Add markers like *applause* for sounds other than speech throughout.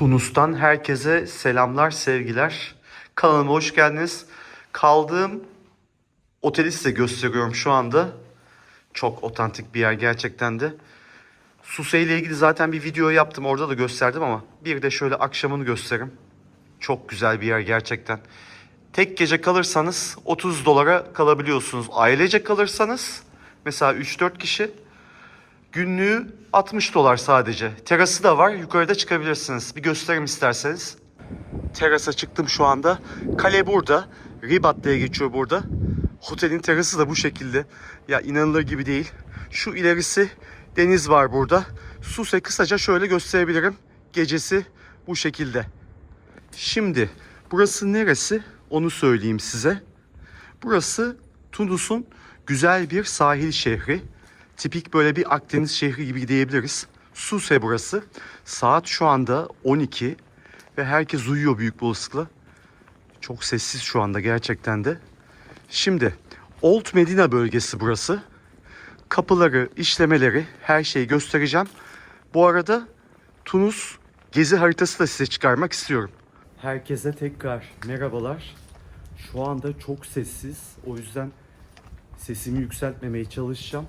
Tunus'tan herkese selamlar, sevgiler. Kanalıma hoş geldiniz. Kaldığım oteli size gösteriyorum şu anda. Çok otantik bir yer gerçekten de. Suse ile ilgili zaten bir video yaptım. Orada da gösterdim ama bir de şöyle akşamını göstereyim. Çok güzel bir yer gerçekten. Tek gece kalırsanız 30 dolara kalabiliyorsunuz. Ailece kalırsanız mesela 3-4 kişi Günlüğü 60 dolar sadece. Terası da var. Yukarıda çıkabilirsiniz. Bir göstereyim isterseniz. Terasa çıktım şu anda. Kale burada. Ribat diye geçiyor burada. Otelin terası da bu şekilde. Ya inanılır gibi değil. Şu ilerisi deniz var burada. Suse kısaca şöyle gösterebilirim. Gecesi bu şekilde. Şimdi burası neresi? Onu söyleyeyim size. Burası Tunus'un güzel bir sahil şehri. Tipik böyle bir Akdeniz şehri gibi diyebiliriz. Suse burası. Saat şu anda 12 ve herkes uyuyor büyük bir olasılıkla. Çok sessiz şu anda gerçekten de. Şimdi Old Medina bölgesi burası. Kapıları, işlemeleri, her şeyi göstereceğim. Bu arada Tunus gezi haritası da size çıkarmak istiyorum. Herkese tekrar merhabalar. Şu anda çok sessiz. O yüzden sesimi yükseltmemeye çalışacağım.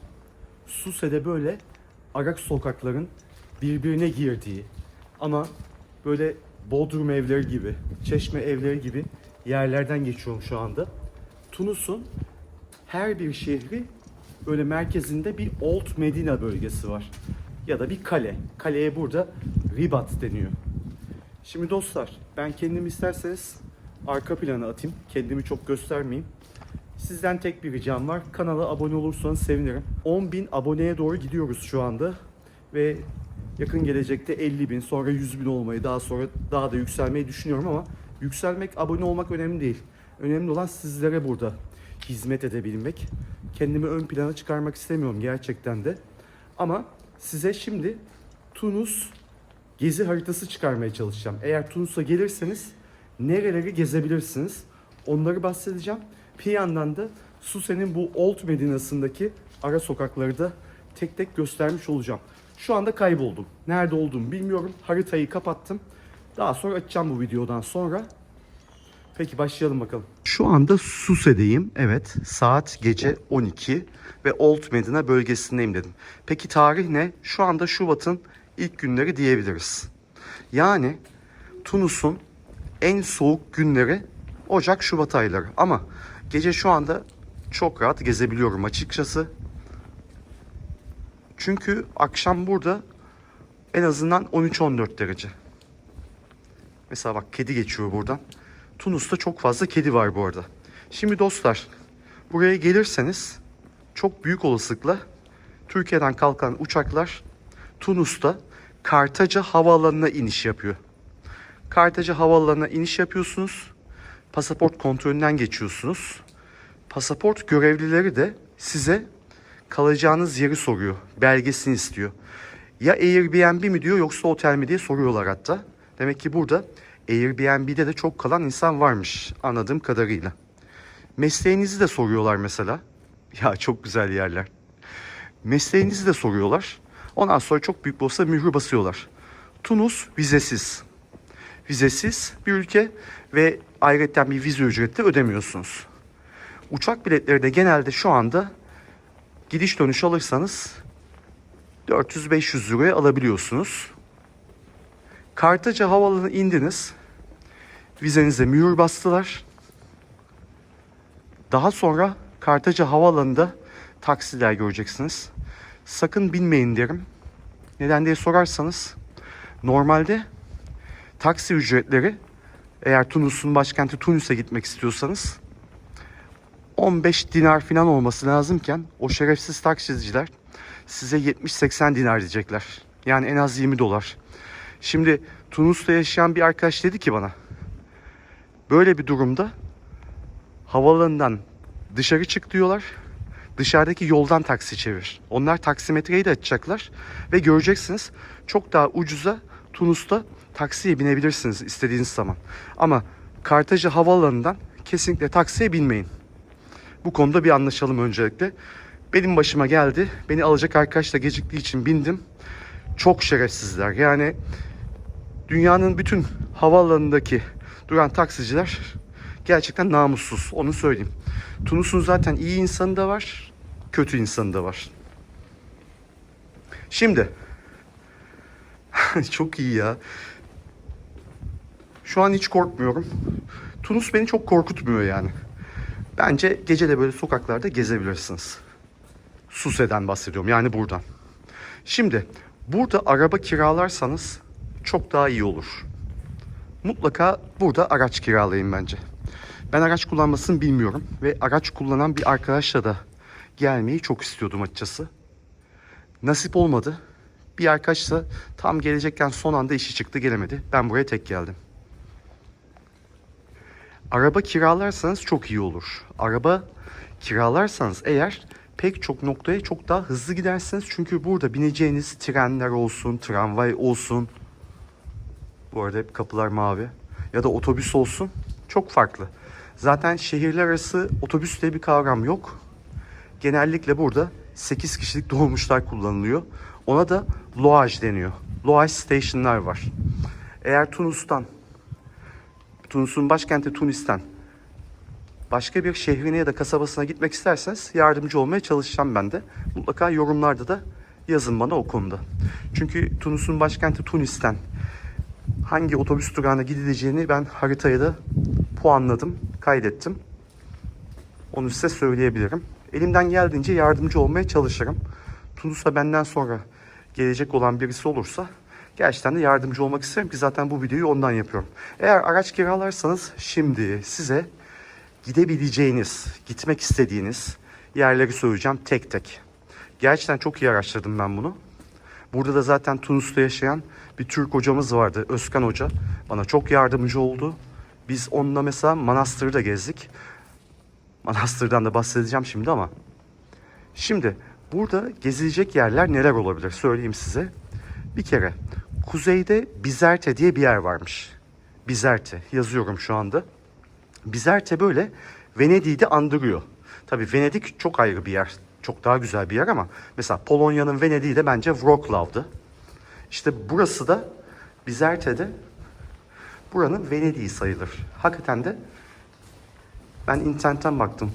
Suse'de böyle Arak sokakların birbirine girdiği ama böyle Bodrum evleri gibi, Çeşme evleri gibi yerlerden geçiyorum şu anda. Tunus'un her bir şehri böyle merkezinde bir Old Medina bölgesi var. Ya da bir kale. Kaleye burada Ribat deniyor. Şimdi dostlar ben kendimi isterseniz arka plana atayım. Kendimi çok göstermeyeyim. Sizden tek bir ricam var. Kanala abone olursanız sevinirim. 10.000 aboneye doğru gidiyoruz şu anda. Ve yakın gelecekte 50 bin sonra 100 bin olmayı daha sonra daha da yükselmeyi düşünüyorum ama yükselmek abone olmak önemli değil. Önemli olan sizlere burada hizmet edebilmek. Kendimi ön plana çıkarmak istemiyorum gerçekten de. Ama size şimdi Tunus gezi haritası çıkarmaya çalışacağım. Eğer Tunus'a gelirseniz nereleri gezebilirsiniz? Onları bahsedeceğim. Bir yandan da Suse'nin bu Old Medina'sındaki ara sokakları da tek tek göstermiş olacağım. Şu anda kayboldum. Nerede olduğumu bilmiyorum. Haritayı kapattım. Daha sonra açacağım bu videodan sonra. Peki başlayalım bakalım. Şu anda Suse'deyim. Evet. Saat gece 12 ve Old Medina bölgesindeyim dedim. Peki tarih ne? Şu anda Şubat'ın ilk günleri diyebiliriz. Yani Tunus'un en soğuk günleri Ocak Şubat ayları. Ama gece şu anda çok rahat gezebiliyorum açıkçası. Çünkü akşam burada en azından 13-14 derece. Mesela bak kedi geçiyor buradan. Tunus'ta çok fazla kedi var bu arada. Şimdi dostlar buraya gelirseniz çok büyük olasılıkla Türkiye'den kalkan uçaklar Tunus'ta Kartaca Havaalanı'na iniş yapıyor. Kartaca Havaalanı'na iniş yapıyorsunuz. Pasaport kontrolünden geçiyorsunuz. Pasaport görevlileri de size kalacağınız yeri soruyor. Belgesini istiyor. Ya Airbnb mi diyor yoksa otel mi diye soruyorlar hatta. Demek ki burada Airbnb'de de çok kalan insan varmış anladığım kadarıyla. Mesleğinizi de soruyorlar mesela. *laughs* Ya çok güzel yerler. Mesleğinizi de soruyorlar. Ondan sonra çok büyük bir olsa mührü basıyorlar. Tunus vizesiz. Vizesiz bir ülke ve ayrıca bir vize ücreti de ödemiyorsunuz. Uçak biletleri de genelde şu anda gidiş dönüş alırsanız 400-500 liraya alabiliyorsunuz. Kartaca Havaalanı'na indiniz. Vizenize mühür bastılar. Daha sonra Kartaca Havaalanı'nda taksiler göreceksiniz. Sakın binmeyin derim. Neden diye sorarsanız normalde taksi ücretleri eğer Tunus'un başkenti Tunis'e gitmek istiyorsanız 15 dinar falan olması lazımken o şerefsiz taksiciler size 70-80 dinar diyecekler. Yani en az 20 dolar. Şimdi Tunus'ta yaşayan bir arkadaş dedi ki bana böyle bir durumda havaalanından dışarı çık diyorlar. Dışarıdaki yoldan taksi çevir. Onlar taksimetreyi de açacaklar ve göreceksiniz çok daha ucuza Tunus'ta taksiye binebilirsiniz istediğiniz zaman. Ama Kartaca havaalanından kesinlikle taksiye binmeyin. Bu konuda bir anlaşalım öncelikle. Benim başıma geldi. Beni alacak arkadaş da geciktiği için bindim. Çok şerefsizler. Yani Dünyanın bütün havaalanındaki duran taksiciler gerçekten namussuz. Onu söyleyeyim. Tunus'un zaten iyi insanı da var, kötü insanı da var. Şimdi *laughs* çok iyi ya. Şu an hiç korkmuyorum. Tunus beni çok korkutmuyor yani. Bence gece de böyle sokaklarda gezebilirsiniz. Suse'den bahsediyorum yani buradan. Şimdi burada araba kiralarsanız çok daha iyi olur. Mutlaka burada araç kiralayın bence. Ben araç kullanmasını bilmiyorum ve araç kullanan bir arkadaşla da gelmeyi çok istiyordum açıkçası. Nasip olmadı. Bir arkadaş da tam gelecekken son anda işi çıktı gelemedi. Ben buraya tek geldim. Araba kiralarsanız çok iyi olur. Araba kiralarsanız eğer pek çok noktaya çok daha hızlı gidersiniz. Çünkü burada bineceğiniz trenler olsun, tramvay olsun. Bu arada hep kapılar mavi. Ya da otobüs olsun. Çok farklı. Zaten şehirler arası otobüs diye bir kavram yok. Genellikle burada 8 kişilik dolmuşlar kullanılıyor. Ona da Loaj deniyor. Loaj station'lar var. Eğer Tunus'tan Tunus'un başkenti Tunis'ten başka bir şehrine ya da kasabasına gitmek isterseniz yardımcı olmaya çalışacağım ben de. Mutlaka yorumlarda da yazın bana o konuda. Çünkü Tunus'un başkenti Tunis'ten hangi otobüs durağına gidileceğini ben haritaya da puanladım, kaydettim. Onu size söyleyebilirim. Elimden geldiğince yardımcı olmaya çalışırım. Tunus'a benden sonra gelecek olan birisi olursa gerçekten de yardımcı olmak isterim ki zaten bu videoyu ondan yapıyorum. Eğer araç kiralarsanız şimdi size gidebileceğiniz, gitmek istediğiniz yerleri söyleyeceğim tek tek. Gerçekten çok iyi araştırdım ben bunu. Burada da zaten Tunus'ta yaşayan bir Türk hocamız vardı, Özkan Hoca. Bana çok yardımcı oldu. Biz onunla mesela Manastır'ı da gezdik. Manastır'dan da bahsedeceğim şimdi ama. Şimdi burada gezilecek yerler neler olabilir söyleyeyim size. Bir kere kuzeyde Bizerte diye bir yer varmış. Bizerte yazıyorum şu anda. Bizerte böyle Venedik'i de andırıyor. Tabii Venedik çok ayrı bir yer. Çok daha güzel bir yer ama mesela Polonya'nın Venedik'i de bence Wrocław'dı. İşte burası da Bizerte'de buranın Venedik'i sayılır. Hakikaten de ben internetten baktım.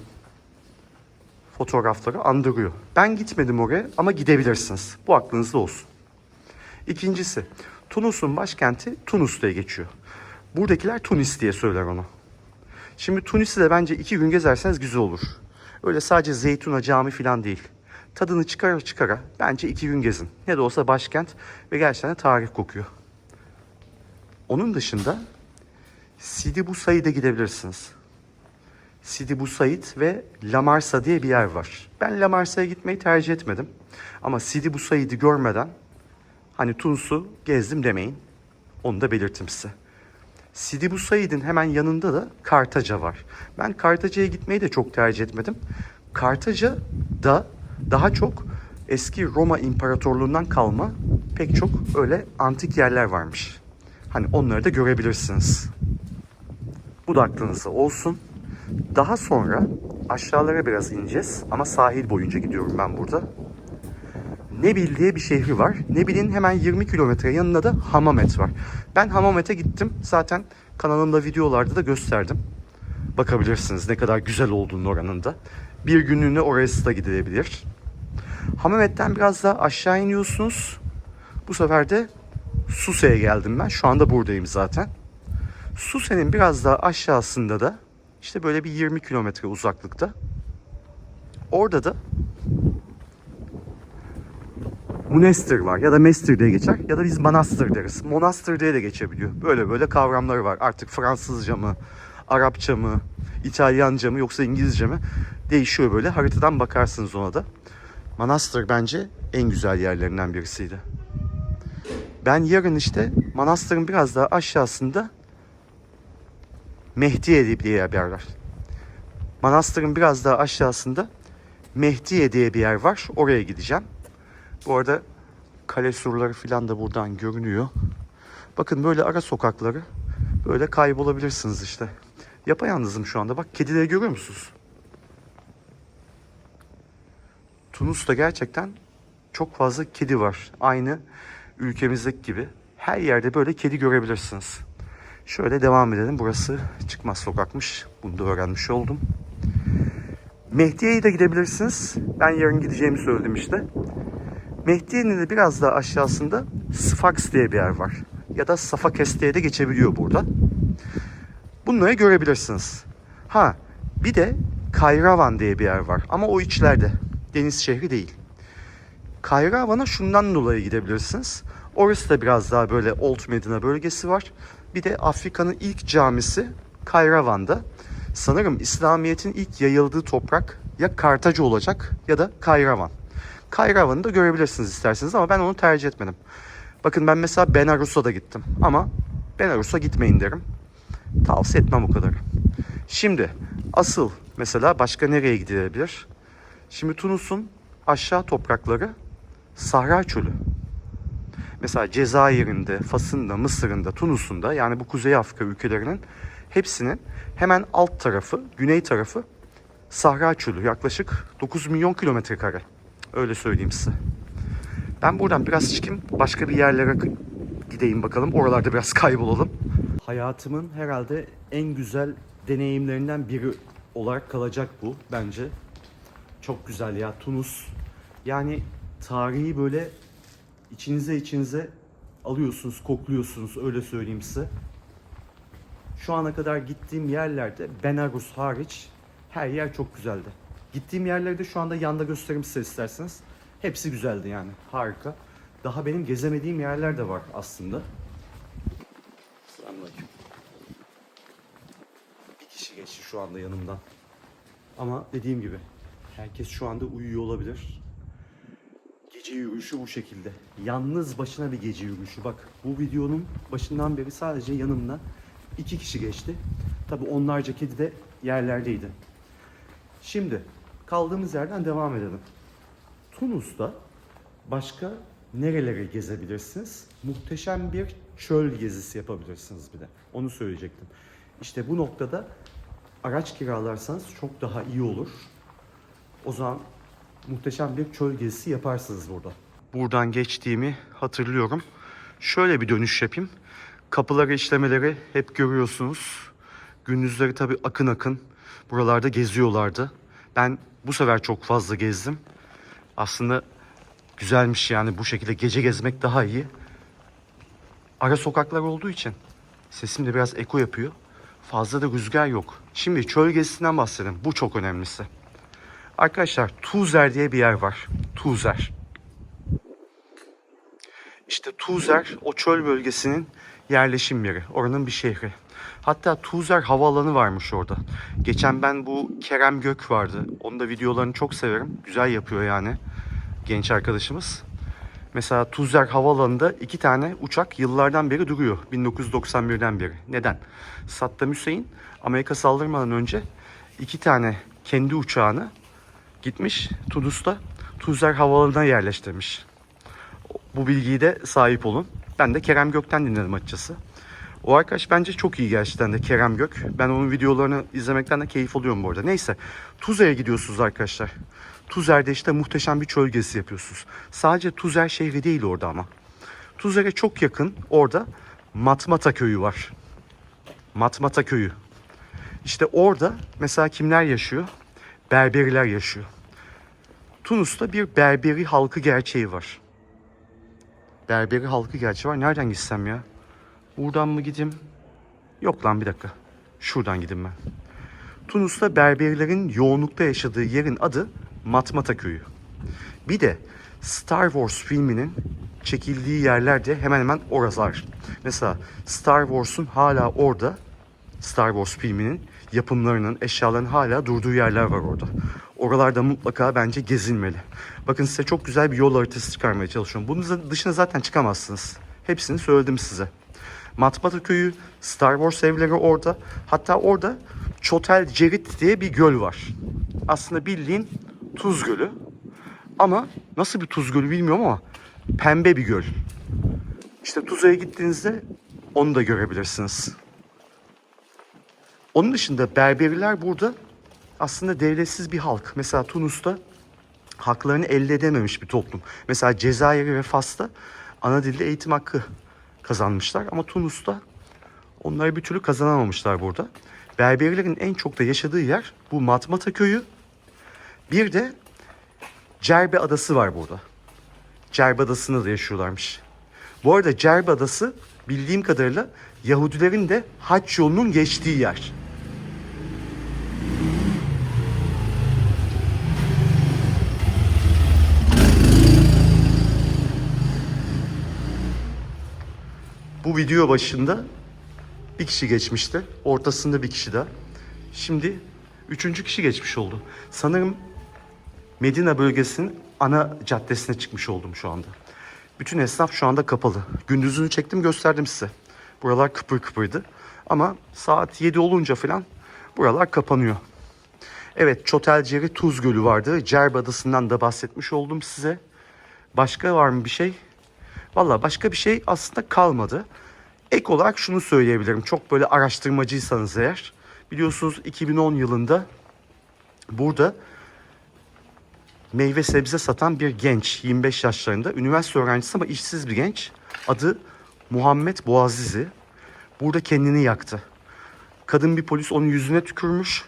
Fotoğrafları andırıyor. Ben gitmedim oraya ama gidebilirsiniz. Bu aklınızda olsun. İkincisi, Tunus'un başkenti Tunus diye geçiyor. Buradakiler Tunis diye söyler onu. Şimdi Tunis'i de bence iki gün gezerseniz güzel olur. Öyle sadece Zeytuna Cami falan değil. Tadını çıkara çıkara bence iki gün gezin. Ne de olsa başkent ve gerçekten de tarih kokuyor. Onun dışında Sidi Bu Said'e gidebilirsiniz. Sidi Bu Said ve La Marsa diye bir yer var. Ben La Marsa'ya gitmeyi tercih etmedim. Ama Sidi Bu Said'i görmeden hani Tunus'u gezdim demeyin. Onu da belirttim size. Sidi Bu Said'in hemen yanında da Kartaca var. Ben Kartaca'ya gitmeyi de çok tercih etmedim. Kartaca da daha çok eski Roma İmparatorluğundan kalma pek çok öyle antik yerler varmış. Hani onları da görebilirsiniz. Bu da aklınızda olsun. Daha sonra aşağılara biraz ineceğiz ama sahil boyunca gidiyorum ben burada. Nebil diye bir şehri var. Nebil'in hemen 20 kilometre yanında da Hamamet var. Ben Hamamet'e gittim. Zaten kanalımda videolarda da gösterdim. Bakabilirsiniz ne kadar güzel olduğunu oranın da. Bir günlüğüne oraya da gidilebilir. Hamamet'ten biraz daha aşağı iniyorsunuz. Bu sefer de Suse'ye geldim ben. Şu anda buradayım zaten. Suse'nin biraz daha aşağısında da işte böyle bir 20 kilometre uzaklıkta. Orada da Munester var ya da Mester diye geçer ya da biz Manastır deriz. Monastır diye de geçebiliyor. Böyle böyle kavramları var. Artık Fransızca mı, Arapça mı, İtalyanca mı yoksa İngilizce mi değişiyor böyle. Haritadan bakarsınız ona da. Manastır bence en güzel yerlerinden birisiydi. Ben yarın işte Manastır'ın biraz daha aşağısında Mehdiye diye bir yer var. Manastır'ın biraz daha aşağısında Mehdiye diye bir yer var. Oraya gideceğim. Bu arada kale surları falan da buradan görünüyor. Bakın böyle ara sokakları böyle kaybolabilirsiniz işte. Yapayalnızım şu anda. Bak kedileri görüyor musunuz? Tunus'ta gerçekten çok fazla kedi var. Aynı ülkemizdeki gibi. Her yerde böyle kedi görebilirsiniz. Şöyle devam edelim. Burası çıkmaz sokakmış. Bunu da öğrenmiş oldum. Mehdiye'ye de gidebilirsiniz. Ben yarın gideceğimi söyledim işte. Mehdiye'nin de biraz daha aşağısında Sfax diye bir yer var. Ya da Safakes diye de geçebiliyor burada. Bunları görebilirsiniz. Ha bir de Kayravan diye bir yer var. Ama o içlerde. Deniz şehri değil. Kayravan'a şundan dolayı gidebilirsiniz. Orası da biraz daha böyle Old Medina bölgesi var. Bir de Afrika'nın ilk camisi Kayravan'da. Sanırım İslamiyet'in ilk yayıldığı toprak ya Kartaca olacak ya da Kayravan. Kayravan'ı da görebilirsiniz isterseniz ama ben onu tercih etmedim. Bakın ben mesela Benarus'a da gittim ama Benarus'a gitmeyin derim. Tavsiye etmem o kadar. Şimdi asıl mesela başka nereye gidilebilir? Şimdi Tunus'un aşağı toprakları Sahra Çölü. Mesela Cezayir'inde, Fas'ında, Mısır'ında, Tunus'unda yani bu Kuzey Afrika ülkelerinin hepsinin hemen alt tarafı, güney tarafı Sahra Çölü. Yaklaşık 9 milyon kilometre kare. Öyle söyleyeyim size. Ben buradan biraz çıkayım. Başka bir yerlere gideyim bakalım. Oralarda biraz *laughs* kaybolalım. Hayatımın herhalde en güzel deneyimlerinden biri olarak kalacak bu bence. Çok güzel ya Tunus. Yani tarihi böyle içinize içinize alıyorsunuz, kokluyorsunuz öyle söyleyeyim size. Şu ana kadar gittiğim yerlerde Benagus hariç her yer çok güzeldi. Gittiğim yerlerde şu anda yanda göstereyim size isterseniz. Hepsi güzeldi yani. Harika. Daha benim gezemediğim yerler de var aslında. Selamünaleyküm. Bir kişi geçti şu anda yanımdan. Ama dediğim gibi herkes şu anda uyuyor olabilir. Gece yürüyüşü bu şekilde. Yalnız başına bir gece yürüyüşü. Bak bu videonun başından beri sadece yanımda iki kişi geçti. Tabi onlarca kedi de yerlerdeydi. Şimdi kaldığımız yerden devam edelim. Tunus'ta başka nerelere gezebilirsiniz? Muhteşem bir çöl gezisi yapabilirsiniz bir de. Onu söyleyecektim. İşte bu noktada araç kiralarsanız çok daha iyi olur. O zaman muhteşem bir çöl gezisi yaparsınız burada. Buradan geçtiğimi hatırlıyorum. Şöyle bir dönüş yapayım. Kapıları işlemeleri hep görüyorsunuz. Gündüzleri tabii akın akın buralarda geziyorlardı. Ben bu sefer çok fazla gezdim. Aslında güzelmiş yani bu şekilde gece gezmek daha iyi. Ara sokaklar olduğu için sesim de biraz eko yapıyor. Fazla da rüzgar yok. Şimdi çöl gezisinden bahsedelim. Bu çok önemlisi. Arkadaşlar Tuzer diye bir yer var. Tuzer. İşte Tuzer o çöl bölgesinin yerleşim yeri. Oranın bir şehri. Hatta Tuzer havaalanı varmış orada. Geçen ben bu Kerem Gök vardı. Onun da videolarını çok severim. Güzel yapıyor yani genç arkadaşımız. Mesela Tuzer Havaalanı'nda iki tane uçak yıllardan beri duruyor. 1991'den beri. Neden? Saddam Hüseyin Amerika saldırmadan önce iki tane kendi uçağını gitmiş Tunus'ta Tuzer Havaalanı'na yerleştirmiş. Bu bilgiyi de sahip olun. Ben de Kerem Gök'ten dinledim açıkçası. O arkadaş bence çok iyi gerçekten de Kerem Gök. Ben onun videolarını izlemekten de keyif alıyorum bu arada. Neyse Tuzer'e gidiyorsunuz arkadaşlar. Tuzer'de işte muhteşem bir çöl gezisi yapıyorsunuz. Sadece Tuzer şehri değil orada ama. Tuzer'e çok yakın orada Matmata köyü var. Matmata köyü. İşte orada mesela kimler yaşıyor? Berberiler yaşıyor. Tunus'ta bir Berberi halkı gerçeği var. Berberi halkı gerçeği var. Nereden gitsem ya? Buradan mı gideyim? Yok lan bir dakika. Şuradan gideyim ben. Tunus'ta Berberilerin yoğunlukta yaşadığı yerin adı Matmata Köyü. Bir de Star Wars filminin çekildiği yerler de hemen hemen oralar. Mesela Star Wars'un hala orada Star Wars filminin yapımlarının, eşyaların hala durduğu yerler var orada. Oralarda mutlaka bence gezilmeli. Bakın size çok güzel bir yol haritası çıkarmaya çalışıyorum. Bunun dışına zaten çıkamazsınız. Hepsini söyledim size. Matmata köyü, Star Wars evleri orada. Hatta orada Çotel Cerit diye bir göl var. Aslında bildiğin tuz gölü. Ama nasıl bir tuz gölü bilmiyorum ama pembe bir göl. İşte Tuzla'ya gittiğinizde onu da görebilirsiniz. Onun dışında Berberiler burada aslında devletsiz bir halk. Mesela Tunus'ta haklarını elde edememiş bir toplum. Mesela Cezayir ve Fas'ta ana dilde eğitim hakkı kazanmışlar. Ama Tunus'ta onları bir türlü kazanamamışlar burada. Berberlerin en çok da yaşadığı yer bu Matmata köyü. Bir de Cerbe Adası var burada. Cerbe Adası'nda da yaşıyorlarmış. Bu arada Cerbe Adası bildiğim kadarıyla Yahudilerin de haç yolunun geçtiği yer. Bu video başında bir kişi geçmişti. Ortasında bir kişi daha. Şimdi üçüncü kişi geçmiş oldu. Sanırım Medina bölgesinin ana caddesine çıkmış oldum şu anda. Bütün esnaf şu anda kapalı. Gündüzünü çektim gösterdim size. Buralar kıpır kıpırdı. Ama saat 7 olunca falan buralar kapanıyor. Evet Çotelceri Tuz Gölü vardı. Cerb Adası'ndan da bahsetmiş oldum size. Başka var mı bir şey? Valla başka bir şey aslında kalmadı. Ek olarak şunu söyleyebilirim. Çok böyle araştırmacıysanız eğer. Biliyorsunuz 2010 yılında burada meyve sebze satan bir genç 25 yaşlarında üniversite öğrencisi ama işsiz bir genç adı Muhammed Boazizi burada kendini yaktı. Kadın bir polis onun yüzüne tükürmüş.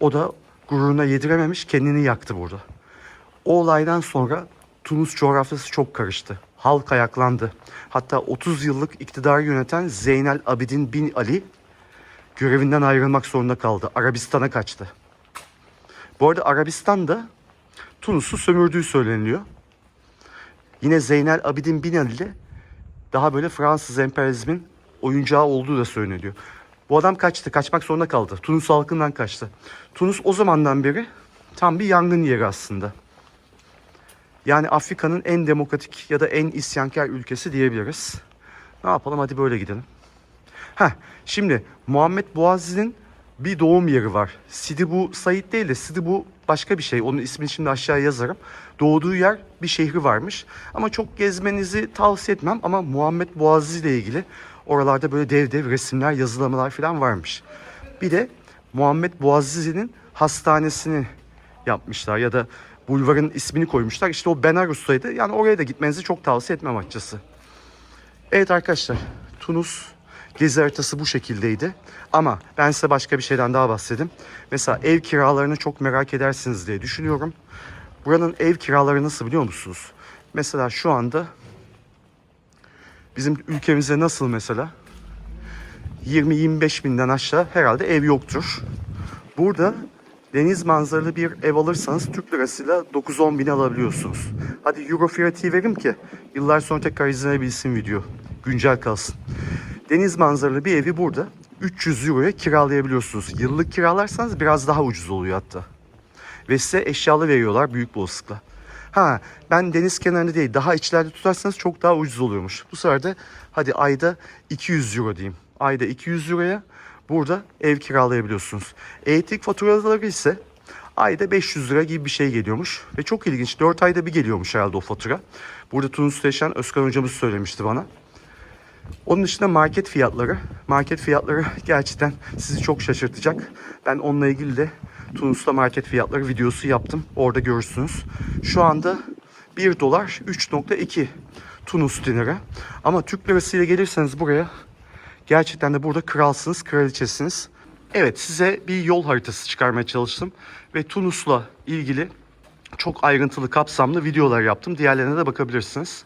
O da gururuna yedirememiş kendini yaktı burada. O olaydan sonra Tunus coğrafyası çok karıştı. Halk ayaklandı. Hatta 30 yıllık iktidarı yöneten Zeynel Abidin bin Ali görevinden ayrılmak zorunda kaldı. Arabistan'a kaçtı. Bu arada Arabistan'da Tunus'u sömürdüğü söyleniliyor. Yine Zeynel Abidin bin Ali de daha böyle Fransız emperyalizmin oyuncağı olduğu da söyleniliyor. Bu adam kaçtı, kaçmak zorunda kaldı. Tunus halkından kaçtı. Tunus o zamandan beri tam bir yangın yeri aslında. Yani Afrika'nın en demokratik ya da en isyankar ülkesi diyebiliriz. Ne yapalım hadi böyle gidelim. Heh, şimdi Muhammed Boazizi'nin bir doğum yeri var. Sidi bu Said değil de Sidi bu başka bir şey. Onun ismini şimdi aşağıya yazarım. Doğduğu yer bir şehri varmış. Ama çok gezmenizi tavsiye etmem. Ama Muhammed Boazizi ile ilgili oralarda böyle dev dev resimler, yazılamalar falan varmış. Bir de Muhammed Boazizi'nin hastanesini yapmışlar ya da bulvarın ismini koymuşlar. İşte o Benarus'taydı. Yani oraya da gitmenizi çok tavsiye etmem açıkçası. Evet arkadaşlar, Tunus gezi haritası bu şekildeydi. Ama ben size başka bir şeyden daha bahsedeyim. Mesela ev kiralarını çok merak edersiniz diye düşünüyorum. Buranın ev kiraları nasıl biliyor musunuz? Mesela şu anda bizim ülkemizde nasıl mesela 20-25 binden aşağı herhalde ev yoktur. Burada deniz manzaralı bir ev alırsanız Türk lirasıyla 9-10 bin alabiliyorsunuz. Hadi euro fiyatı verim ki yıllar sonra tekrar izlenebilsin video. Güncel kalsın. Deniz manzaralı bir evi burada 300 euroya kiralayabiliyorsunuz. Yıllık kiralarsanız biraz daha ucuz oluyor hatta. Ve size eşyalı veriyorlar büyük bir olasılıkla. Ha ben deniz kenarında değil daha içlerde tutarsanız çok daha ucuz oluyormuş. Bu sefer de hadi ayda 200 euro diyeyim. Ayda 200 euroya burada ev kiralayabiliyorsunuz. Elektrik faturaları ise ayda 500 lira gibi bir şey geliyormuş. Ve çok ilginç 4 ayda bir geliyormuş herhalde o fatura. Burada Tunus'ta yaşayan Özkan hocamız söylemişti bana. Onun dışında market fiyatları. Market fiyatları *laughs* gerçekten sizi çok şaşırtacak. Ben onunla ilgili de Tunus'ta market fiyatları videosu yaptım. Orada görürsünüz. Şu anda 1 dolar 3.2 Tunus dinarı. Ama Türk lirasıyla gelirseniz buraya gerçekten de burada kralsınız, kraliçesiniz. Evet size bir yol haritası çıkarmaya çalıştım. Ve Tunus'la ilgili çok ayrıntılı, kapsamlı videolar yaptım. Diğerlerine de bakabilirsiniz.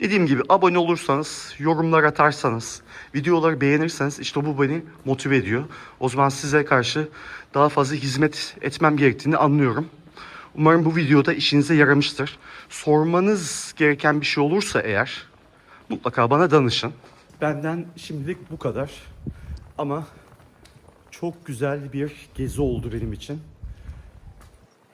Dediğim gibi abone olursanız, yorumlar atarsanız, videoları beğenirseniz işte bu beni motive ediyor. O zaman size karşı daha fazla hizmet etmem gerektiğini anlıyorum. Umarım bu videoda işinize yaramıştır. Sormanız gereken bir şey olursa eğer mutlaka bana danışın. Benden şimdilik bu kadar. Ama çok güzel bir gezi oldu benim için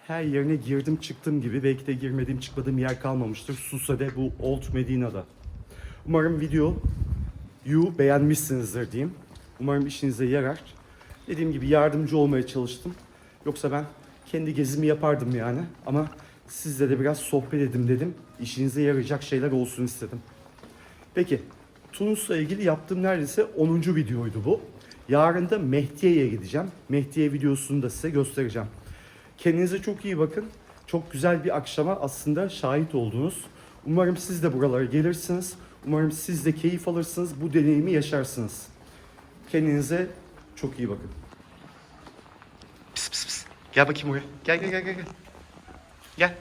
her yerine girdim çıktım gibi belki de girmediğim çıkmadığım yer kalmamıştır. Susa'da bu Old Medina'da. Umarım video you beğenmişsinizdir diyeyim. Umarım işinize yarar. Dediğim gibi yardımcı olmaya çalıştım. Yoksa ben kendi gezimi yapardım yani. Ama sizle de biraz sohbet edim dedim. İşinize yarayacak şeyler olsun istedim. Peki Tunus'la ilgili yaptığım neredeyse 10. videoydu bu. Yarın da Mehdiye'ye gideceğim. Mehdiye videosunu da size göstereceğim. Kendinize çok iyi bakın. Çok güzel bir akşama aslında şahit oldunuz. Umarım siz de buralara gelirsiniz. Umarım siz de keyif alırsınız, bu deneyimi yaşarsınız. Kendinize çok iyi bakın. Pis pis pis. Gel bakayım buraya. Gel gel gel gel. Gel.